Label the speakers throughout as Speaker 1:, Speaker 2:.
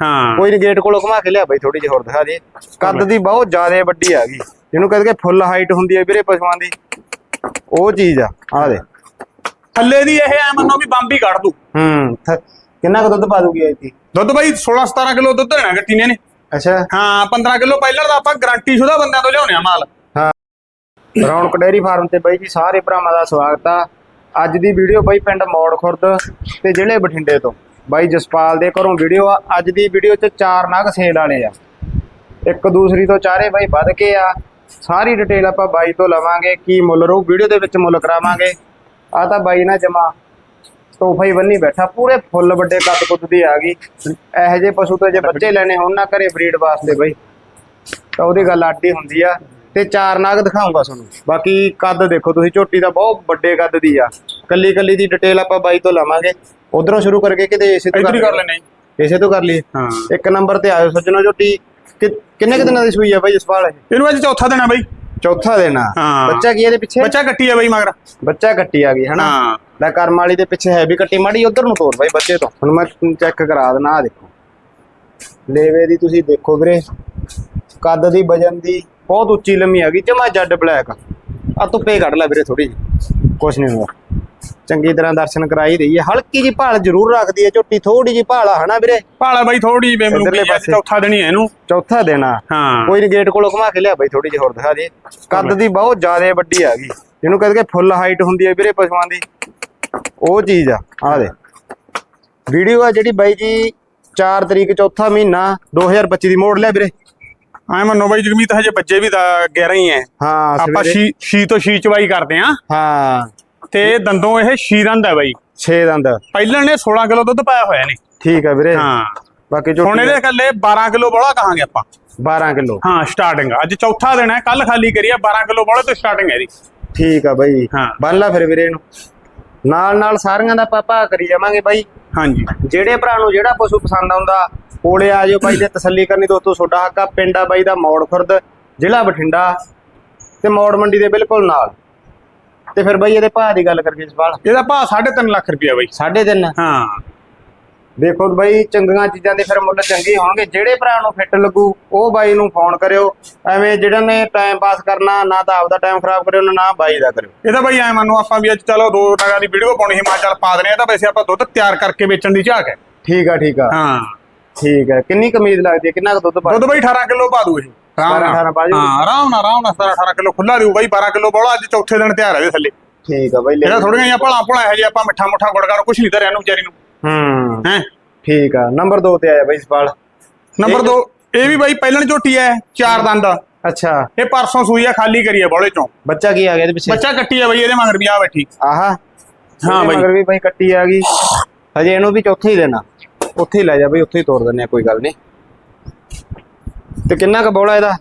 Speaker 1: ਹਾਂ।
Speaker 2: ਕੋਈ ਨਹੀਂ ਗੇਟ ਕੋਲੋਂ ਘੁਮਾ ਕੇ ਲਿਆ ਬਾਈ ਥੋੜੀ ਜਿਹੀ ਹੋਰ ਦਿਖਾ ਦੇ ਕੱਦ ਦੀ ਬਹੁਤ ਜ਼ਿਆਦਾ ਵੱਡੀ ਆ ਗਈ। ਜਿਹਨੂੰ ਕਹਿੰਦੇ ਕਿ ਫੁੱਲ ਹਾਈਟ ਹੁੰਦੀ ਹੈ ਵੀਰੇ ਪਸ਼ੂਆਂ ਦੀ। ਉਹ ਚੀਜ਼ ਆ ਆ ਦੇ
Speaker 1: ਥੱਲੇ ਦੀ ਇਹ ਐ ਮੰਨੋ ਵੀ ਬੰਬ ਹੀ ਕੱਢ ਦੂ।
Speaker 2: ਹੂੰ ਕਿੰਨਾ ਕੁ ਦੁੱਧ ਪਾ ਦੂਗੀ ਐਤੀ
Speaker 1: ਦੁੱਧ ਬਾਈ 16 17 ਕਿਲੋ ਦੁੱਧ ਦੇਣਾ ਗੱਟੀ ਨੇ ਨੇ
Speaker 2: ਅੱਛਾ।
Speaker 1: ਹਾਂ 15 ਕਿਲੋ ਪਹਿਲਾਂ ਦਾ ਆਪਾਂ ਗਾਰੰਟੀ ਸ਼ੁਦਾ ਬੰਦਿਆਂ ਤੋਂ ਲਿਆਉਣੇ ਆ ਮਾਲ।
Speaker 2: ਰੌਣਕ ਡੇਅਰੀ ਫਾਰਮ ਤੇ ਬਾਈ ਜੀ ਸਾਰੇ ਭਰਾਵਾਂ ਦਾ ਸਵਾਗਤ ਆ। ਅੱਜ ਦੀ ਵੀਡੀਓ ਬਾਈ ਪਿੰਡ ਮੌੜ ਖੁਰਦ ਤੇ ਜ਼ਿਲ੍ਹੇ ਬਠਿੰਡੇ ਤੋਂ। ਬਾਈ ਜਸਪਾਲ ਦੇ ਘਰੋਂ ਵੀਡੀਓ ਆ। ਅੱਜ ਦੀ ਵੀਡੀਓ 'ਚ ਚਾਰ ਨਗ ਸੇਲ ਵਾਲੇ ਆ। ਇੱਕ ਦੂਸਰੀ ਤੋਂ ਚਾਰੇ ਬਾਈ ਵੱਧ ਕੇ ਆ। ਸਾਰੀ ਡਿਟੇਲ ਆਪਾਂ ਬਾਈ ਤੋਂ ਲਵਾਂਗੇ, ਕੀ ਮੁੱਲ ਰਹੂ ਵੀਡੀਓ ਦੇ ਵਿੱਚ ਮੁੱਲ ਕਰਾਵਾਂਗੇ। ਆ ਤਾਂ ਬਾਈ ਨਾ ਜਮਾ ਤੋਹਫਾ ਹੀ ਬੰਨੀ ਬੈਠਾ, ਪੂਰੇ ਫੁੱਲ ਵੱਡੇ ਕੱਦ ਕੁੱਦ ਦੀ ਆ ਗਈ। ਇਹੋ ਜਿਹੇ ਪਸ਼ੂ ਤੋਂ ਜੇ ਬੱਚੇ ਲੈਣੇ ਹੋਣ ਨਾ ਘਰੇ ਬਰੀਡ ਵਾਸਤੇ ਬਾਈ, ਤਾਂ ਉਹਦੀ ਗੱਲ ਆਡੀ ਹੁੰਦੀ ਆ। ਤੇ ਚਾਰ ਨਾਗ ਦਿਖਾਉਂਗਾ ਤੁਹਾਨੂੰ। ਬਾਕੀ ਕੱਦ ਦੇਖੋ ਤੁਸੀਂ ਝੋਟੀ ਦਾ ਬਹੁਤ ਵੱਡੇ ਕੱਦ ਦੀ ਆ। ਕੱਲੀ ਕੱਲੀ ਦੀ ਡਿਟੇਲ ਆਪਾਂ ਬਾਈ ਤੋਂ ਲਵਾਂਗੇ। ਉਧਰੋਂ ਸ਼ੁਰੂ ਕਰਕੇ ਕਿਤੇ ਇਸੇ ਤੋਂ
Speaker 1: ਕਰ ਲੈਣੇ
Speaker 2: ਇਸੇ ਤੋਂ ਕਰ ਲਈਏ।
Speaker 1: ਹਾਂ।
Speaker 2: ਇੱਕ ਨੰਬਰ ਤੇ ਆਇਓ ਸੱਜਣੋ ਝੋਟੀ। ਕਿੰਨੇ ਕੁ ਦਿਨਾਂ ਦੀ ਸੂਈ ਆ ਬਾਈ ਜਸਪਾਲ ਇਹ?
Speaker 1: ਇਹਨੂੰ ਅੱਜ ਚੌਥਾ ਦੇਣਾ ਬਾਈ।
Speaker 2: ਚੌਥਾ ਦਿਨ ਆ। ਬੱਚਾ ਕੀ ਇਹਦੇ ਪਿੱਛੇ?
Speaker 1: ਬੱਚਾ ਕੱਟੀ ਆ ਬਾਈ ਮਗਰ।
Speaker 2: ਬੱਚਾ ਕੱਟੀ ਆ ਗਈ ਹਨਾ? ਲੈ ਕਰਮ ਵਾਲੀ ਦੇ ਪਿੱਛੇ ਹੈ ਵੀ ਕੱਟੀ ਮਾੜੀ ਉਧਰ ਨੂੰ ਤੋਰ ਬਾਈ ਬੱਚੇ ਤੋਂ। ਹੁਣ ਮੈਂ ਚੈੱਕ ਕਰਾ ਦੇਣਾ ਆ ਦੇਖੋ। ਲੇਵੇ ਦੀ ਤੁਸੀਂ ਦੇਖੋ ਵੀਰੇ ਕੱਦ ਦੀ ਵਜਨ ਦੀ ਬਹੁਤ ਉੱਚੀ ਲੰਮੀ ਆ ਗਈ ਜਮਾ ਜੱਡ ਬਲੈਕ ਆ। ਧੁੱਪੇ ਕੱਢ ਲੈ ਵੀਰੇ ਥੋੜੀ ਕੁਛ ਨਹੀਂ ਹੋਇਆ ਚੰਗੀ ਤਰ੍ਹਾਂ ਦਰਸ਼ਨ ਕਰਾਈ ਰਹੀ ਹੈ ਹਲਕੀ ਜੀ ਭਾਲ ਜ਼ਰੂਰ ਰੱਖਦੀ ਹੈ ਝੋਟੀ ਥੋੜੀ ਜੀ ਭਾਲ ਆ ਹਨਾ ਵੀਰੇ?
Speaker 1: ਭਾਲਾ ਬਾਈ ਥੋੜੀ ਬੇਮਰੂ
Speaker 2: ਇੱਧਰਲੇ
Speaker 1: ਅੱਜ
Speaker 2: ਪਾਸੇ।
Speaker 1: ਚੌਥਾ ਦੇਣੀ ਹੈ ਇਹਨੂੰ।
Speaker 2: ਚੌਥਾ ਦਿਨ ਆ।
Speaker 1: ਹਾਂ।
Speaker 2: ਕੋਈ ਨਹੀਂ ਗੇਟ ਕੋਲੋਂ ਘੁਮਾ ਕੇ ਲਿਆ ਬਾਈ ਥੋੜੀ ਜਿਹੀ ਹੋਰ ਦਿਖਾ ਦੇ ਕੱਦ ਦੀ ਬਹੁਤ ਜ਼ਿਆਦਾ ਵੱਡੀ ਆ ਗਈ। ਜਿਹਨੂੰ ਕਹਿੰਦੇ ਕਿ ਫੁੱਲ ਹਾਈਟ ਹੁੰਦੀ ਹੈ ਵੀਰੇ ਪਸ਼ੂਆਂ ਦੀ। ਉਹ ਚੀਜ਼ ਆ ਆ ਦੇ ਵੀਡੀਓ ਆ ਜਿਹੜੀ ਬਾਈ ਜੀ 4 ਤਰੀਕ ਚੌਥਾ ਮਹੀਨਾ 2025 ਦੀ ਮੋੜ ਲਿਆ ਵੀਰੇ।
Speaker 1: ਐ ਮੰਨੋ ਬਾਈ ਜਗਮੀਤ ਹਜੇ ਬੱਚੇ ਵੀ ਤਾਂ 11 ਹੀ ਐ।
Speaker 2: ਹਾਂ
Speaker 1: ਆਪਾਂ ਸ਼ੀ ਸ਼ੀ ਤੋਂ ਸ਼ੀ ਚਵਾਈ ਕਰਦੇ ਆ।
Speaker 2: ਹਾਂ।
Speaker 1: ਤੇ ਦੰਦੋਂ ਇਹ ਸ਼ੀ ਦੰਦ ਹੈ ਬਾਈ।
Speaker 2: 6 ਦੰਦ।
Speaker 1: ਪਹਿਲਾਂ ਨੇ 16 ਕਿਲੋ ਦੁੱਧ ਪਾਇਆ ਹੋਇਆ ਨੇ।
Speaker 2: ਠੀਕ ਆ ਵੀਰੇ।
Speaker 1: ਹਾਂ।
Speaker 2: ਬਾਕੀ
Speaker 1: ਹੁਣ
Speaker 2: ਝੋਟੀ
Speaker 1: ਇਹਦੇ ਕੱਲੇ 12 ਕਿਲੋ ਬੋਲਾ ਕਹਾਂਗੇ ਆਪਾਂ।
Speaker 2: 12 ਕਿਲੋ।
Speaker 1: ਹਾਂ ਸਟਾਰਟਿੰਗ ਅੱਜ ਚੌਥਾ ਦਿਨ ਹੈ ਕੱਲ ਖਾਲੀ ਕਰੀਆ 12 ਕਿਲੋ ਬੋਲੇ ਤੋਂ ਸਟਾਰਟਿੰਗ ਹੈ ਇਹਦੀ।
Speaker 2: ਠੀਕ ਆ ਬਾਈ।
Speaker 1: ਹਾਂ।
Speaker 2: ਬੰਨ ਲਾ ਫਿਰ ਵੀਰੇ ਇਹਨੂੰ। ਨਾਲ ਨਾਲ ਸਾਰੀਆਂ ਦਾ ਪਾਪਾ ਕਰੀ ਜਾਵਾਂਗੇ ਬਾਈ।
Speaker 1: ਹਾਂਜੀ।
Speaker 2: ਜਿਹੜੇ ਭਰਾ ਨੂੰ ਜਿਹੜਾ ਪਸ਼ੂ ਪਸੰਦ ਆਉਂਦਾ ਕੋਲੇ ਆ ਜਾਓ ਬਾਈ ਦੇ ਤਸੱਲੀ ਕਰਨੀ ਦੋਸਤੋ ਛੋਟਾ ਹੱਕਾ ਪਿੰਡ ਆ ਬਾਈ ਦਾ ਮੌੜ ਖੁਰਦ ਜ਼ਿਲ੍ਹਾ ਬਠਿੰਡਾ। ਤੇ ਮੌੜ ਮੰਡੀ ਦੇ ਬਿਲਕੁਲ ਨਾਲ। ਤੇ ਫਿਰ ਬਾਈ ਇਹਦੇ ਭਾਅ ਦੀ ਗੱਲ ਕਰਕੇ ਸਵਾਲ
Speaker 1: ਇਹਦਾ ਭਾਅ 3.5 ਲੱਖ ਰੁਪਇਆ ਬਾਈ।
Speaker 2: ਸਾਢੇ ਤਿੰਨ।
Speaker 1: ਹਾਂ।
Speaker 2: ਦੇਖੋ ਬਾਈ ਚੰਗੀਆਂ ਚੀਜ਼ਾਂ ਦੇ ਫਿਰ ਮੁੱਲ ਚੰਗੇ ਹੋਣਗੇ। ਜਿਹੜੇ ਭਰਾ ਨੂੰ ਫਿੱਟ ਲੱਗੂ ਉਹ ਬਾਈ ਨੂੰ ਫੋਨ ਕਰਿਓ। ਐਵੇਂ ਜਿਹੜਾ ਨੇ ਟਾਈਮ ਪਾਸ ਕਰਨਾ ਨਾ ਤਾਂ ਆਪਦਾ ਟਾਈਮ ਖਰਾਬ ਕਰਿਓ ਨਾ ਬਾਈ ਦਾ ਕਰਿਓ।
Speaker 1: ਇਹਦਾ ਬਾਈ ਐ ਮੰਨੋ ਆਪਾਂ ਵੀ ਅੱਜ ਚਲੋ ਦੋ ਨਗਾਂ ਦੀ ਵੀਡੀਓ ਪਾਉਣੀ ਸੀ ਮੈਂ ਕਿਹਾ ਚੱਲ ਪਾ ਦਨੇ ਆ ਤਾਂ ਵੈਸੇ ਆਪਾਂ ਦੁੱਧ ਤਿਆਰ ਕਰਕੇ ਵੇਚਣ ਦੀ ਝਾਕ ਹੈ।
Speaker 2: ਠੀਕ ਆ ਠੀਕ ਆ।
Speaker 1: ਹਾਂ।
Speaker 2: ਠੀਕ ਆ। ਕਿੰਨੀ ਕਮੀਜ਼ ਲੱਗਦੀ ਹੈ? ਕਿੰਨਾ ਕੁ ਦੁੱਧ ਪਾ
Speaker 1: ਦੁੱਧ ਬਾਈ 18 ਕਿਲੋ ਪਾ ਦੂ ਇਹ ਆਰਾਮ
Speaker 3: 17
Speaker 1: ਨਾਲ।
Speaker 3: 18 ਪਾ ਜੂ।
Speaker 1: ਹਾਂ ਆਰਾਮ ਨਾਲ ਆਰਾਮ ਨਾਲ 17 18 ਕਿਲੋ ਖੁੱਲਾ ਦਿਓ ਬਾਈ 12 ਕਿਲੋ ਬੋਲਾ ਅੱਜ ਚੌਥੇ ਦਿਨ ਤਿਆਰ ਹੈ ਇਹਦੇ ਥੱਲੇ।
Speaker 2: ਠੀਕ ਆ ਬਾਈ ਲੈ
Speaker 1: ਇਹਦਾ ਥੋੜੀਆਂ ਜਿਹਾ ਭਲਾ ਭਲਾ ਇਹੋ ਜਿਹਾ ਆਪਾਂ ਮਿੱਠਾ ਮੁੱਠਾ ਗੁੜਗਾੜ ਕੁਝ ਨਹੀਂ ਧਰਿਆ ਨੂੰ ਵਿਚਾਰੀ ਨੂੰ।
Speaker 2: ਹੂੰ।
Speaker 1: ਹੈ?
Speaker 2: ਠੀਕ ਆ ਨੰਬਰ 2 ਤੇ ਆਇਆ ਬਾਈ ਸਵਾਲ।
Speaker 1: ਨੰਬਰ 2 ਇਹ ਵੀ ਬਾਈ ਪਹਿਲਣ ਝੋਟੀ ਹੈ ਚਾਰ ਦੰਦ।
Speaker 2: ਅੱਛਾ।
Speaker 1: ਇਹ ਪਰਸੋਂ ਸੂਈ ਆ ਖਾਲੀ ਕਰੀ ਹੈ ਬੋਲੇ ਚੋਂ।
Speaker 2: ਬੱਚਾ ਕੀ ਆ ਗਿਆ ਇਹਦੇ ਪਿੱਛੇ?
Speaker 1: ਬੱਚਾ ਕੱਟੀ ਹੈ ਬਾਈ ਇਹਦੇ ਮਗਰ ਵੀ ਆ ਬੈਠੀ।
Speaker 2: ਆਹਾ।
Speaker 1: ਹਾਂ ਬਾਈ।
Speaker 2: ਮਗਰ ਵੀ ਬਾਈ ਕੱਟੀ ਆ ਗਈ। ਹਜੇ ਇਹਨੂੰ ਵੀ ਚੌਥੇ ਹੀ ਦੇਣਾ। ਉੱਥੇ ਹੀ ਲੈ ਜਾ ਬਾਈ ਉੱਥੇ ਹੀ ਤੋੜ ਦਿੰਨੇ ਆ ਕੋਈ ਗੱਲ ਨਹੀਂ। ਤੇ ਕਿੰਨਾ ਕ ਬੋਲਾ ਇਹਦਾ?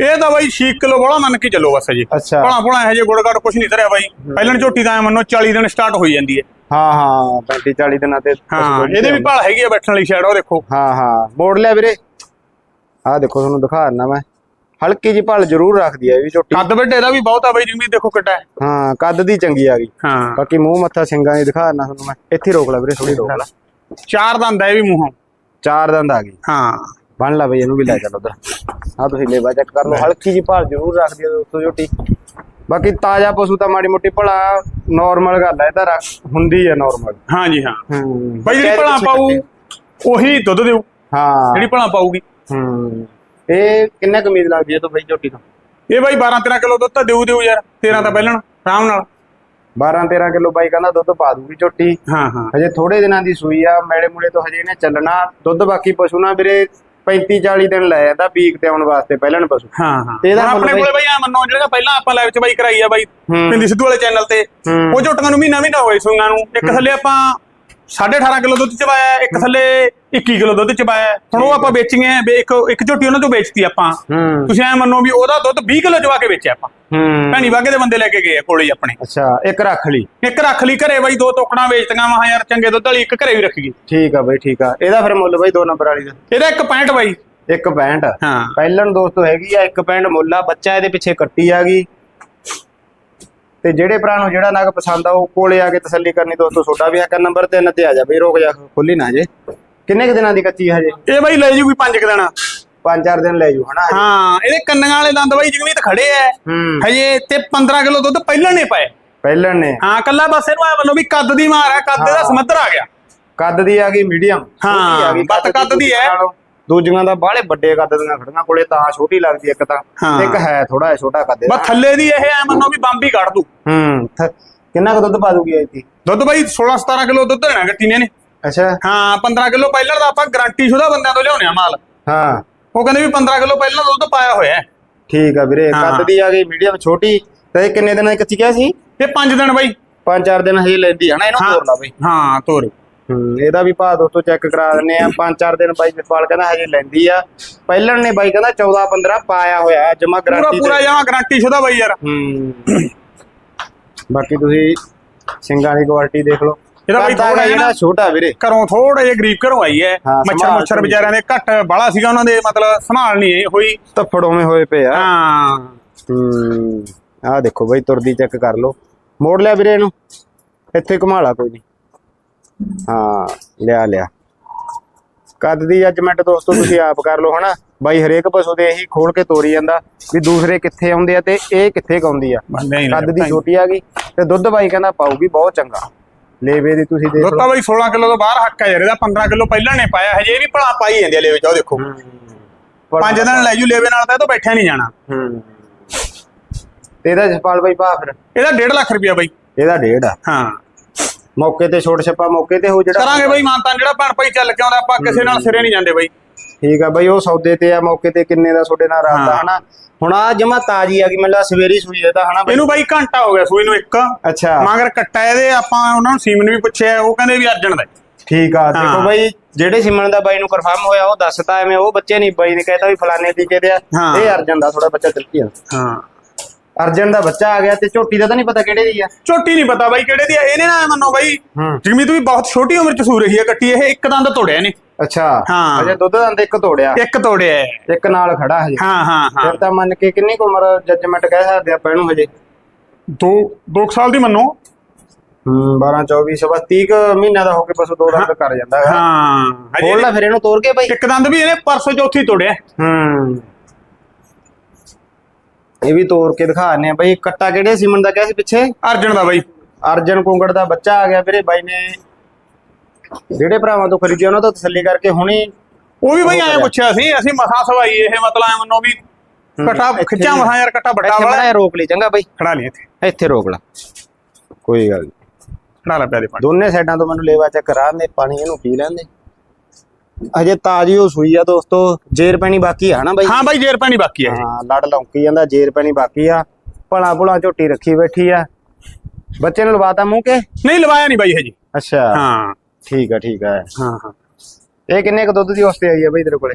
Speaker 1: ਇਹ ਤਾਂ ਬਾਈ 6 ਕਿਲੋ ਬੋਲਾ ਮੰਨ ਕੇ ਚੱਲੋ ਬਸ ਜੀ।
Speaker 2: ਅੱਛਾ।
Speaker 1: ਭਲਾ ਇਹੋ ਜਿਹੇ ਗੁੜਗਾੜ ਕੁਝ ਨਹੀਂ ਧਰਿਆ ਬਾਈ। ਪਹਿਲਣ ਝੋਟੀ ਤਾਂ ਐਂ ਮੰਨੋ 40 ਦਿਨ ਸਟਾਰਟ ਹੋਈ ਜਾਂਦੀ ਹੈ।
Speaker 2: ਹਾਂ ਹਾਂ 35 40 ਦਿਨਾਂ ਤੇ
Speaker 1: ਹਾਂ ਇਹਦੇ ਵੀ ਭਾਲ ਹੈਗੀ ਆ ਬੈਠਣ ਲਈ ਸ਼ਾਇਦ ਉਹ ਦੇਖੋ।
Speaker 2: ਹਾਂ ਹਾਂ ਮੋੜ ਲਿਆ ਵੀਰੇ। ਆਹ ਦੇਖੋ ਤੁਹਾਨੂੰ ਦਿਖਾ ਦਿੰਦਾ ਮੈਂ। ਹਲਕੀ ਜੀ ਭਲ ਜ਼ਰੂਰ ਰੱਖਦੀ ਆ ਇਹ ਵੀ ਝੋਟੀ।
Speaker 1: ਕੱਦ ਵੱਡੇ ਦਾ ਵੀ ਬਹੁਤ ਆ ਬਾਈ ਜਿਵੇਂ ਦੇਖੋ ਕਿੱਡਾ ਹੈ।
Speaker 2: ਹਾਂ ਕੱਦ ਦੀ ਚੰਗੀ ਆ ਗਈ।
Speaker 1: ਹਾਂ।
Speaker 2: ਬਾਕੀ ਮੂੰਹ ਮੱਥਾ ਸਿੰਘਾਂ ਦੀ ਦਿਖਾ ਦਿੰਦਾ ਤੁਹਾਨੂੰ ਮੈਂ। ਇੱਥੇ ਹੀ ਰੋਕ ਲੈ ਵੀਰੇ ਥੋੜੀ ਰੋਕ ਲੈ।
Speaker 1: ਚਾਰ ਦੰਦ ਆ ਇਹ ਵੀ ਮੂੰਹੋਂ।
Speaker 2: ਚਾਰ ਦੰਦ ਆ ਗਈ
Speaker 1: ਹਾਂ।
Speaker 2: ਬਣ ਲਾ ਬਈ ਇਹਨੂੰ ਵੀ ਲੈ ਚੱਲ ਉਧਰ। ਆ ਤੁਸੀਂ ਲੇਵਾ ਚੈੱਕ ਕਰ ਲਓ ਹਲਕੀ ਜੀ ਭਾਲ ਜ਼ਰੂਰ ਰੱਖਦੀ ਆ ਦੋਸਤੋ ਝੋਟੀ ਬਾਕੀ ਤਾਜ਼ਾ ਪਸ਼ੂ ਤਾਂ ਮਾੜੀ ਮੋਟੀ ਭਲਾ ਨਾਰਮਲ ਗੱਲ ਹੈ ਇਹ ਤਾਂ ਰੱਖ- ਹੁੰਦੀ ਹੈ ਨਾਰਮਲ
Speaker 1: ਹਾਂਜੀ ਹਾਂ।
Speaker 2: ਹੂੰ।
Speaker 1: ਬਾਈ ਜਿਹੜੀ ਭਲਾ ਪਾਊ ਉਹੀ ਦੁੱਧ ਦਿਓ।
Speaker 2: ਹਾਂ।
Speaker 1: ਜਿਹੜੀ ਭਲਾ ਪਾਊਗੀ।
Speaker 2: ਹੂੰ। ਇਹ ਕਿੰਨੇ ਕੁ ਉਮੀਦ ਲੱਗਦੀ ਹੈ ਤੋਂ ਬਈ ਝੋਟੀ ਤੋਂ?
Speaker 1: ਇਹ ਬਾਈ 12 13 ਕਿਲੋ ਦੁੱਧ ਤਾਂ ਦਿਓ ਦਿਓ ਯਾਰ 13 ਤਾਂ ਪਹਿਲਣ ਆਰਾਮ ਨਾਲ।
Speaker 2: 12 13 ਕਿਲੋ ਬਾਈ ਕਹਿੰਦਾ ਦੁੱਧ ਪਾ ਦੂਗੀ ਝੋਟੀ।
Speaker 1: ਹਾਂ ਹਾਂ।
Speaker 2: ਹਜੇ ਥੋੜੇ ਦਿਨਾਂ ਦੀ ਸੂਈ ਆ ਮੈਲੇ ਮੂਲੇ ਤੋਂ ਹਜੇ ਇਹਨੇ ਚੱਲਣਾ। ਦੁੱਧ ਬਾਕੀ ਪਸ਼ੂ ਨਾ ਵੀਰੇ 35 40 ਦਿਨ ਲੈ ਜਾਂਦਾ ਪੀਕ ਤੇ ਆਉਣ ਵਾਸਤੇ ਪਹਿਲਣ ਪਸ਼ੂ
Speaker 1: ਹਾਂ ਹਾਂ
Speaker 2: ਤੇ ਇਹਦਾ
Speaker 1: ਹੁਣ ਆਪਣੇ ਕੋਲੇ ਬਾਈ ਆ ਮੰਨੋ ਜਿਹੜਾ ਪਹਿਲਾਂ ਆਪਾਂ ਲਾਈਵ ਚ ਬਾਈ ਕਰਾਈ ਆ ਬਾਈ। ਪਿੰਦੀ ਸਿੱਧੂ ਵਾਲੇ ਚੈਨਲ ਤੇ। ਉਹ ਝੋਟੀਆਂ ਨੂੰ ਮਹੀਨਾ ਮਹੀਨਾ ਹੋਏ ਸੂਈਆਂ ਨੂੰ ਇੱਕ ਥੱਲੇ ਆਪਾਂ 18.5 ਕਿਲੋ ਦੁੱਧ ਚਵਾਇਆ ਇੱਕ ਥੱਲੇ 21 ਕਿਲੋ ਦੁੱਧ ਚਵਾਇਆ ਹੁਣ ਉਹ ਆਪਾਂ ਵੇਚੀਆਂ ਵੀ ਇੱਕ ਇੱਕ ਝੋਟੀ ਉਹਨਾਂ ਤੋਂ ਵੇਚਤੀ ਆਪਾਂ। ਤੁਸੀਂ ਐ ਮੰਨੋ ਵੀ ਉਹਦਾ ਦੁੱਧ 20 ਕਿਲੋ ਚਵਾ ਕੇ ਵੇਚਿਆ ਆਪਾਂ। ਭੈਣੀ ਵਾਗੇ ਦੇ ਬੰਦੇ ਲੈ ਕੇ ਗਏ ਆ ਕੋਲੇ ਆਪਣੇ।
Speaker 2: ਅੱਛਾ ਇੱਕ ਰੱਖ ਲਈ।
Speaker 1: ਇੱਕ ਰੱਖ ਲਈ ਘਰੇ ਬਾਈ ਦੋ ਟੋਕਣਾ ਵੇਚਤੀਆਂ ਵਾ ਯਾਰ ਚੰਗੇ ਦੁੱਧ ਵਾਲੀ ਇੱਕ ਘਰੇ ਵੀ ਰੱਖ ਗਈ।
Speaker 2: ਠੀਕ ਆ ਬਈ ਠੀਕ ਆ। ਇਹਦਾ ਫਿਰ ਮੁੱਲ ਬਈ 2 ਨੰਬਰ ਵਾਲੀ ਦਾ।
Speaker 1: ਇਹਦਾ ਇੱਕ 65 ਬਾਈ।
Speaker 2: ਇੱਕ 65
Speaker 1: ਹਾਂ।
Speaker 2: ਪਹਿਲਣ ਦੋਸਤੋ ਹੈਗੀ ਆ ਇੱਕ 65 ਮੁੱਲਾ ਬੱਚਾ ਇਹਦੇ ਪਿੱਛੇ ਕੱਟੀ ਆ ਗਈ। ਤੇ ਜਿਹੜੇ ਭਰਾ ਨੂੰ ਜਿਹੜਾ ਨਗ ਪਸੰਦ ਆ ਉਹ ਕੋਲੇ ਆ ਕੇ ਤਸੱਲੀ ਕਰਨੀ ਦੋਸਤੋ ਛੋਟਾ ਵੀ ਆ ਕਰ ਨੰਬਰ 3 ਤੇ ਆ ਜਾ ਬਈ ਰੁਕ ਜਾ ਖੁੱਲੀ ਨਾ ਜੇ ਕਿੰਨੇ ਕੁ ਦਿਨਾਂ ਦੀ ਕੱਚੀ ਹਜੇ?
Speaker 1: ਇਹ ਬਾਈ ਲੈ ਜੂਗੀ ਪੰਜ ਕੁ ਦਿਨ।
Speaker 2: ਪੰਜ ਚਾਰ ਦਿਨ ਲੈ ਜੂ ਹਨਾ? ਹਜੇ?
Speaker 1: ਹਾਂ ਇਹਦੇ ਕੰਨਾਂ ਵਾਲੇ ਦੰਦ ਬਾਈ ਜਗਮੀਤ ਖੜੇ ਐ। ਹਜੇ ਤੇ 15 ਕਿਲੋ ਦੁੱਧ ਪਹਿਲਾਂ ਨੇ ਪਾਏ।
Speaker 2: ਪਹਿਲਣ ਨੇ।
Speaker 1: ਹਾਂ ਕੱਲਾ ਬਸ ਇਹਨੂੰ ਐ ਮੰਨੋ ਵੀ ਕੱਦ ਦੀ ਮਾਰ ਹੈ ਕੱਦ ਦਾ। ਸਮੱਧਰ ਆ ਗਿਆ।
Speaker 2: ਕੱਦ ਦੀ ਆ ਗਈ ਮੀਡੀਅਮ।
Speaker 1: ਹਾਂ, ਬੱਤ ਕੱਦ ਦੀ ਹੈ।
Speaker 2: ਦੂਜੀਆਂ ਦਾ ਬਾਹਲੇ ਵੱਡੇ ਕੱਦ ਦੀਆਂ ਖੜੀਆਂ ਕੋਲੇ ਤਾਂ ਛੋਟੀ ਲੱਗਦੀ ਇੱਕ ਤਾਂ।
Speaker 1: ਹਾਂ।
Speaker 2: ਤੇ ਇੱਕ ਹੈ ਥੋੜਾ ਜਿਹਾ ਛੋਟਾ ਕੱਦ ਦਾ
Speaker 1: ਬਸ ਥੱਲੇ ਦੀ ਇਹ ਐ ਮੰਨੋ ਵੀ ਬੰਬ ਹੀ ਕੱਢ ਦੂ।
Speaker 2: ਹੂੰ ਥ- ਕਿੰਨਾ ਕੁ ਦੁੱਧ ਪਾ ਦੂਗੀ ਐਤੀ
Speaker 1: ਦੁੱਧ ਬਾਈ 16 17 ਕਿਲੋ ਦੁੱਧ ਦੇਣਾ ਗੱਟੀ ਨੇ ਨੇ
Speaker 2: ਅੱਛਾ।
Speaker 1: ਹਾਂ 15 ਕਿਲੋ ਪਹਿਲਾਂ ਦਾ ਆਪਾਂ ਗਾਰੰਟੀ ਸ਼ੁਦਾ ਬੰਦਿਆਂ ਤੋਂ ਲਿਆਉਣੇ ਆ ਮਾਲ।
Speaker 2: ਹਾਂ।
Speaker 1: ਉਹ ਕਹਿੰਦੇ ਵੀ 15 ਕਿਲੋ ਪਹਿਲਾਂ ਦੁੱਧ ਪਾਇਆ ਹੋਇਆ ਹੈ।
Speaker 2: ਠੀਕ ਆ ਵੀਰੇ
Speaker 1: ਹਾਂ।
Speaker 2: ਕੱਦ ਦੀ ਆ ਗਈ ਮੀਡੀਅਮ ਛੋਟੀ। ਤੇ ਇਹ ਕਿੰਨੇ ਦਿਨਾਂ ਦੀ ਕੱਚੀ ਕਿਹਾ ਸੀ?
Speaker 1: ਇਹ 5 ਦਿਨ ਬਾਈ।
Speaker 2: ਪੰਜ ਚਾਰ ਦਿਨ ਹਜੇ ਲੈਂਦੀ ਹੈ ਨਾ ਇਹਨੂੰ ਤੋਰ ਲਾ ਬਈ।
Speaker 1: ਹਾਂ ਤੋਰ।
Speaker 2: ਹੂੰ ਇਹਦਾ ਵੀ ਭਾਅ ਦੋਸਤੋ ਚੈੱਕ ਕਰਾ ਦਿੰਨੇ ਆ ਪੰਜ ਚਾਰ ਦਿਨ ਬਾਈ ਜਸਪਾਲ ਕਹਿੰਦਾ ਹਜੇ ਲੈਂਦੀ ਆ। ਪਹਿਲਣ ਨੇ ਬਾਈ ਕਹਿੰਦਾ 14 15 ਪਾਇਆ ਹੋਇਆ ਜਮਾ
Speaker 1: ਪੂਰਾ
Speaker 2: ਗਾਰੰਟੀ
Speaker 1: ਪੂਰਾ ਜਮਾ ਗਾਰੰਟੀ ਸ਼ੁਦਾ ਬਾਈ ਯਾਰ।
Speaker 2: ਹੂੰ। ਬਾਕੀ ਤੁਸੀਂ ਸਿੰਘਾਂ ਦੀ ਕੁਆਲਿਟੀ ਦੇਖ ਲਓ।
Speaker 1: ਇਹਦਾ ਬਾਈ
Speaker 2: ਆ
Speaker 1: ਜਿਹਾ
Speaker 2: ਜਿਹੜਾ ਛੋਟਾ ਵੀਰੇ।
Speaker 1: ਘਰੋਂ ਥੋੜਾ ਜਿਹਾ ਗਰੀਬ ਘਰੋਂ ਆਈ ਹੈ। ਮੱਛਰ ਮੁੱਛਰ ਵਿਚਾਰਿਆਂ ਦੇ ਘੱਟ ਬਾਲਾ ਸੀਗਾ ਉਹਨਾਂ ਦੇ ਮਤਲਬ ਸੰਭਾਲ ਨਹੀਂ ਹੋਈ।
Speaker 2: ਧੱਫੜ ਉਵੇਂ ਹੋਏ ਪਏ ਆ।
Speaker 1: ਹਾਂ।
Speaker 2: ਹੂੰ ਆਹ ਦੇਖੋ ਬਾਈ ਤੁਰਦੀ ਚੈੱਕ ਕਰ ਲਓ। ਮੋੜ ਲਿਆ ਵੀਰੇ ਇਹਨੂੰ। ਇੱਥੇ ਘੁਮਾ ਲਾ ਕੋਈ ਨਹੀਂ ਹਾਂ ਲਿਆ ਲਿਆ। ਕੱਦ ਦੀ ਜੱਜਮੈਂਟ ਦੋਸਤੋ ਤੁਸੀਂ ਆਪ ਕਰ ਲਓ ਹਨਾ? ਬਾਈ ਹਰੇਕ ਪਸ਼ੂ ਦੇ ਇਹੀ ਖੋਲ ਕੇ ਤੋਰੀ ਜਾਂਦਾ ਵੀ ਦੂਸਰੇ ਕਿੱਥੇ ਆਉਂਦੇ ਆ ਤੇ ਇਹ ਕਿੱਥੇ ਕਾਉਂਦੀ ਆ। ਕੱਦ ਦੀ ਛੋਟੀ ਆ ਗਈ ਤੇ ਦੁੱਧ ਬਾਈ ਕਹਿੰਦਾ ਪਾਊਗੀ ਬਹੁਤ ਚੰਗਾ। ਲੇਵੇ ਦੀ ਤੁਸੀਂ ਦੇਖ
Speaker 1: ਦੁੱਧ
Speaker 2: ਲਓ।
Speaker 1: ਬਾਈ 16 ਕਿਲੋ ਤੋਂ ਬਾਹਰ ਹੱਕ ਹੈ ਯਾਰ ਇਹਦਾ 15 ਕਿਲੋ ਪਹਿਲਾਂ ਨੇ ਪਾਇਆ ਹਜੇ ਇਹ ਵੀ ਭਲਾ ਪਾਈ ਜਾਂਦੇ ਆ ਲੇਵੇ ਚਾਹ ਦੇਖੋ। ਪੰਜ ਦਿਨ ਲੈ ਜੂ ਲੇਵੇ ਨਾਲ ਤਾਂ ਇਹ ਤੋਂ ਬੈਠਿਆ ਨਹੀਂ ਜਾਣਾ।
Speaker 2: ਹੂੰ। ਤੇ ਇਹਦਾ ਜਸਪਾਲ ਬਾਈ ਭਾ ਫਿਰ?
Speaker 1: ਇਹਦਾ 1.5 ਲੱਖ ਰੁਪਇਆ ਬਾਈ।
Speaker 2: ਇਹਦਾ ਡੇਢ ਆ।
Speaker 1: ਹਾਂ।
Speaker 2: ਮੌਕੇ ਤੇ ਛੋਟ ਛੱਪਾ ਮੌਕੇ ਤੇ ਹੋ ਜਿਹੜਾ
Speaker 1: ਕਰਾਂਗੇ ਬਾਈ ਮਾਨਤਾਂ ਜਿਹੜਾ ਭੈਣ ਭਾਈ ਚੱਲ ਕੇ ਆਉਂਦਾ ਆਪਾਂ ਕਿਸੇ ਨਾਲ ਸਿਰੇ ਨਹੀਂ ਜਾਂਦੇ ਬਾਈ
Speaker 2: ਠੀਕ ਆ ਬਈ ਉਹ ਸੌਦੇ ਤੇ ਆ ਮੌਕੇ ਤੇ ਕਿੰਨੇ ਦਾ ਤੁਹਾਡੇ ਨਾਲ ਰਾਤ ਦਾ। ਹਨਾ ਹੁਣ ਆ ਜਮਾ ਤਾਜੀ ਆ ਗਈ ਮੈਨੂੰ ਲੱਗਦਾ ਸਵੇਰੀ ਸੂਈ ਇਹਦਾ ਹਨਾ ਬਈ
Speaker 1: ਇਹਨੂੰ ਬਾਈ ਘੰਟਾ ਹੋ ਗਿਆ ਸੂਈ ਨੂੰ ਇੱਕ
Speaker 2: ਅੱਛਾ
Speaker 1: ਮਗਰ ਕੱਟਾ ਇਹਦੇ ਆਪਾਂ ਉਹਨਾਂ ਨੂੰ ਸੀਮਨ ਵੀ ਪੁੱਛਿਆ ਉਹ ਕਹਿੰਦੇ ਵੀ ਅਰਜਨ ਦਾ।
Speaker 2: ਠੀਕ ਆ ਦੇਖੋ। ਬਈ ਜਿਹੜੇ ਸਿਮਰਨ ਦਾ ਬਾਈ ਨੂੰ ਕਨਫਰਮ ਹੋਇਆ ਉਹ ਦੱਸਤਾ ਐਵੇਂ ਉਹ ਬੱਚੇ ਨਹੀਂ ਬਾਈ ਨੇ ਕਹਿਤਾ ਵੀ ਫਲਾਣੇ ਟੀਕੇ ਦੇ ਆ। ਇਹ ਅਰਜਨ ਦਾ ਥੋੜਾ ਬੱਚਾ ਤਿਲਕੀ ਆ
Speaker 1: ਹਾਂ
Speaker 2: ਅਰਜਨ ਦਾ ਬੱਚਾ ਆ ਗਿਆ ਤੇ ਝੋਟੀ ਦਾ ਤਾਂ ਨਹੀਂ ਪਤਾ ਕਿਹੜੇ ਦੀ ਆ।
Speaker 1: ਛੋਟੀ ਨਹੀਂ ਪਤਾ ਬਾਈ ਕਿਹੜੇ ਦੀ ਹੈ ਇਹਨੇ ਨਾ ਐਂ ਮੰਨੋ ਬਾਈ।
Speaker 2: ਹੂੰ।
Speaker 1: ਜਗਮੀਤ ਵੀ ਬਹੁਤ ਛੋਟੀ ਉਮਰ ਚ ਸੂ ਰਹੀ ਹੈ ਕੱਟੀ ਇਹ ਇੱਕ ਦੰਦ ਤੋੜਿਆ ਨੇ
Speaker 2: ਅੱਛਾ
Speaker 1: ਹਾਂ।
Speaker 2: ਅਜੇ ਦੁੱਧ ਦੰਦ ਇੱਕ ਤੋੜਿਆ।
Speaker 1: ਇੱਕ ਤੋੜਿਆ ਹੈ।
Speaker 2: ਇੱਕ ਨਾਲ ਖੜਾ ਹਜੇ।
Speaker 1: ਹਾਂ ਹਾਂ ਹਾਂ।
Speaker 2: ਫਿਰ ਤਾਂ ਮੰਨ ਕੇ ਕਿੰਨੀ ਕੁ ਉਮਰ ਜੱਜਮੈਂਟ ਕਹਿ ਸਕਦੇ ਆਪਾਂ ਇਹਨੂੰ ਹਜੇ?
Speaker 1: ਦੋ ਦੋ ਸਾਲ ਦੀ ਮੰਨੋ।
Speaker 2: ਹੂੰ 12 24 ਸਵਾ 30 ਕੁ ਮਹੀਨਾ ਦਾ ਹੋ ਕੇ ਬਸ ਦੋ ਦੰਦ ਕਰ ਜਾਂਦਾ ਹੈਗਾ
Speaker 1: ਹਾਂ। ਹਜੇ
Speaker 2: ਖੋਲ ਲੈ ਫਿਰ ਇਹਨੂੰ ਤੋੜ ਕੇ ਬਾਈ।
Speaker 1: ਇੱਕ ਦੰਦ ਵੀ ਇਹਨੇ ਪਰਸੋਂ ਚੌਥੀ ਤੋੜਿਆ।
Speaker 2: ਹੂੰ। ਇਹ ਵੀ ਤੋੜ ਕੇ ਦਿਖਾਣੇ ਆ ਬਈ ਕੱਟਾ ਕਿਹੜੇ ਸਿਮਨ ਦਾ ਕਿਹਾ ਸੀ ਪਿੱਛੇ?
Speaker 1: ਅਰਜਨ ਦਾ ਬਾਈ।
Speaker 2: ਅਰਜਨ ਕੁੰਗੜ ਦਾ ਬੱਚਾ ਆ ਗਿਆ ਵੀਰੇ ਬਾਈ ਨੇ। ਜਿਹੜੇ ਭਰਾਵਾਂ ਤੋਂ ਖਰੀਦਿਆ ਉਹਨਾਂ ਤੋਂ ਤਸੱਲੀ ਕਰਕੇ ਹੁਣੀ
Speaker 1: ਉਹ ਵੀ ਬਾਈ ਐਂ ਪੁੱਛਿਆ ਸੀ ਅਸੀਂ ਮਸਾ ਸਵਾਈ ਇਹ ਮਤਲਬ ਐ ਮੰਨੋ ਵੀ ਕਟਾ
Speaker 2: ਇੱਥੇ
Speaker 1: ਖਿੱਚਾਂ ਮਸਾ ਯਾਰ ਕਟਾ ਵੱਡਾ
Speaker 2: ਇੱਥੇ
Speaker 1: ਵਾਲਾ
Speaker 2: ਜਿਹਾ ਰੋਕ ਲਈ ਚੰਗਾ ਬਾਈ।
Speaker 1: ਖੜਾ ਲਈ ਇੱਥੇ।
Speaker 2: ਇੱਥੇ ਰੋਕ ਲਾ। ਕੋਈ ਗੱਲ ਨੀ।
Speaker 1: ਖੜਾ ਲੈ ਪਿਆ ਦੇ ਪਾਣੀ।
Speaker 2: ਦੋਨੇ ਸਾਈਡਾਂ ਤੋਂ ਮੈਨੂੰ ਲੇਵਾ ਚੈੱਕ ਕਰਾ ਦੇ ਪਾਣੀ ਇਹਨੂੰ ਪੀ ਲੈਂਦੇ। ਅਜੇ ਤਾਜੀ ਉਹ ਸੂਈ ਆ ਦੋਸਤੋ ਜੇਰ ਪੈਣੀ ਬਾਕੀ ਆ ਨਾ ਬਾਈ?
Speaker 1: ਹਾਂ ਬਾਈ ਜੇਰ ਪਾਣੀ ਬਾਕੀ ਹੈ ਇਹ।
Speaker 2: ਹਾਂ ਲੜ ਲੌਂਕੀ ਜਾਂਦਾ ਜੇਰ ਪੈਣੀ ਬਾਕੀ ਆ। ਭਲਾ ਭੁਲਾ ਝੋਟੀ ਰੱਖੀ ਬੈਠੀ ਆ। ਬੱਚੇ ਨੂੰ ਲਵਾਤਾ ਮੂੰਹ ਕੇ?
Speaker 1: ਨਹੀਂ ਲਵਾਇਆ ਨਹੀਂ ਬਾਈ ਹਜੇ।
Speaker 2: ਅੱਛਾ।
Speaker 1: ਹਾਂ।
Speaker 2: ਠੀਕ ਆ ਠੀਕ ਆ।
Speaker 1: ਹਾਂ ਹਾਂ।
Speaker 2: ਇਹ ਕਿੰਨੇ ਕ ਦੁੱਧ ਦੀ ਉਸਤੇ ਆਈ ਆ ਬਈ ਤੇਰੇ ਕੋਲੇ?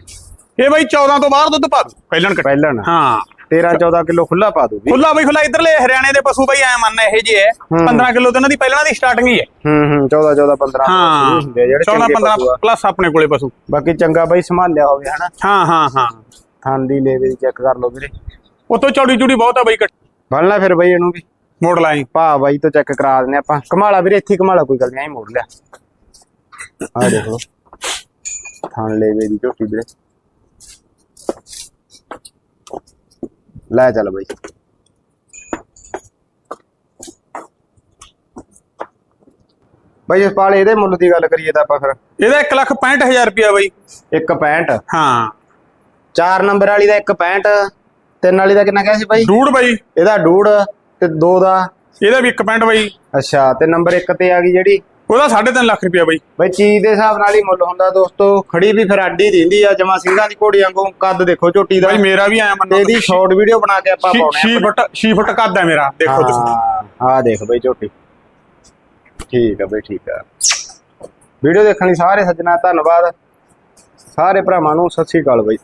Speaker 1: ਇਹ ਬਾਈ 14 ਤੋਂ ਬਾਹਰ ਦੁੱਧ ਪਾ ਦੂ
Speaker 2: ਪਹਿਲਾਂ ਨਾ
Speaker 1: ਹਾਂ।
Speaker 2: 13 14 ਕਿਲੋ ਖੁੱਲਾ ਪਾ ਦੂਗੀ
Speaker 1: ਖੁੱਲਾ ਬਈ ਖੁੱਲਾ ਇਧਰਲੇ ਹਰਿਆਣੇ ਦੇ ਪਸ਼ੂ ਬਾਈ ਐ ਮੰਨ ਇਹ ਜੇ ਹੈ
Speaker 2: ਹੂੰ।
Speaker 1: 15 ਕਿਲੋ ਤੇ ਇਹਨਾਂ ਦੀ ਪਹਿਲਾਂ ਦੀ ਸਟਾਰਟਿੰਗ ਹੀ ਹੈ
Speaker 2: ਹੂੰ ਹੂੰ। 14 14 15
Speaker 1: ਹਾਂ
Speaker 2: ਜਿਹੜੇ
Speaker 1: 14
Speaker 2: ਚੰਗੇ
Speaker 1: 15
Speaker 2: ਪਸ਼ੂ ਆ।
Speaker 1: ਪਲੱਸ ਆਪਣੇ ਕੋਲੇ ਪਸ਼ੂ।
Speaker 2: ਬਾਕੀ ਚੰਗਾ ਬਈ ਸੰਭਾਲਿਆ ਹੋਵੇ ਹਨਾ।
Speaker 1: ਹਾਂ ਹਾਂ ਹਾਂ।
Speaker 2: ਥਾਂ ਦੀ ਲੇਵੇ ਦੀ ਚੈੱਕ ਕਰ ਲਓ ਵੀਰੇ।
Speaker 1: ਉਤੋਂ ਚੌੜੀ ਚੂੜੀ ਬਹੁਤ ਆ ਬਾਈ
Speaker 2: ਲੈ ਫਿਰ ਬਈ ਇਹਨੂੰ ਵੀ।
Speaker 1: ਮੋੜ ਲਾਈ
Speaker 2: ਭਾ ਬਾਈ ਤੋਂ ਚੈੱਕ ਕਰਾ ਦਿੰਦੇ ਆਪਾਂ। ਕਮਾਲਾ ਵੀਰੇ ਇੱਥੇ ਕਮਾਲਾ ਕੋਈ ਗੱਲ ਨਹੀਂ ਐਂ ਮੋੜ ਲਿਆ। ਆ ਦੇਖ ਲਓ। ਥਾਂ ਲੇਵੇ ਦੀ ਝੋਟੀ ਵੀਰੇ। ਲੈ ਚੱਲ ਬਈ। ਬਈ ਜਸਪਾਲ ਇਹਦੇ ਮੁੱਲ ਦੀ ਗੱਲ ਕਰੀਏ ਤਾਂ ਆਪਾਂ ਫਿਰ।
Speaker 1: ਇਹਦਾ 1 ਲੱਖ 65000 ਰੁਪਿਆ ਬਾਈ।
Speaker 2: 165
Speaker 1: ਹਾਂ।
Speaker 2: 4 ਨੰਬਰ ਵਾਲੀ ਦਾ 165 ਤਿੰਨ ਵਾਲੀ ਦਾ ਕਿੰਨਾ ਕਿਹਾ ਸੀ ਬਾਈ?
Speaker 1: ਡੂੜ ਬਾਈ।
Speaker 2: ਇਹਦਾ ਡੂੜ ਤੇ ਦੋ ਦਾ।
Speaker 1: ਇਹਦਾ ਵੀ 1 ਬਾਈ।
Speaker 2: ਅੱਛਾ ਤੇ ਨੰਬਰ 1 ਤੇ ਆ ਗਈ ਜਿਹੜੀ।
Speaker 1: ਉਹਦਾ 3.5 ਲੱਖ ਰੁਪਿਆ ਬਾਈ।
Speaker 2: ਬਈ ਚੀਜ਼ ਦੇ ਹਿਸਾਬ ਨਾਲ ਹੀ ਮੁੱਲ ਹੁੰਦਾ ਦੋਸਤੋ। ਖੜੀ ਵੀ ਫਿਰ ਆਡੀ ਦਿੰਦੀ ਆ ਜਮਾ ਸਿੰਘਾਂ ਦੀ ਘੋੜੀ ਵਾਂਗੂ ਕੱਦ ਦੇਖੋ ਝੋਟੀ ਦਾ।
Speaker 1: ਬਾਈ ਮੇਰਾ ਵੀ ਆਇਆ ਮੰਨੋ
Speaker 2: ਇਹਦੀ ਸ਼ਾਰਟ ਵੀਡੀਓ ਬਣਾ ਕੇ ਆਪਾਂ ਪਾਉਣੇ
Speaker 1: 6 ਫੁੱਟ 6 ਫੁੱਟ ਕੱਦ ਹੈ ਮੇਰਾ ਦੇਖੋ ਤੁਸੀਂ।
Speaker 2: ਹਾਂ ਆ ਦੇਖ ਬਈ ਝੋਟੀ। ਠੀਕ ਆ ਬਈ ਠੀਕ ਆ। ਵੀਡੀਓ ਦੇਖਣ ਲਈ ਸਾਰੇ ਸੱਜਣਾ ਧੰਨਵਾਦ। ਸਾਰੇ ਭਰਾਵਾਂ ਨੂੰ ਸਤਿ ਸ੍ਰੀ ਅਕਾਲ ਬਈ।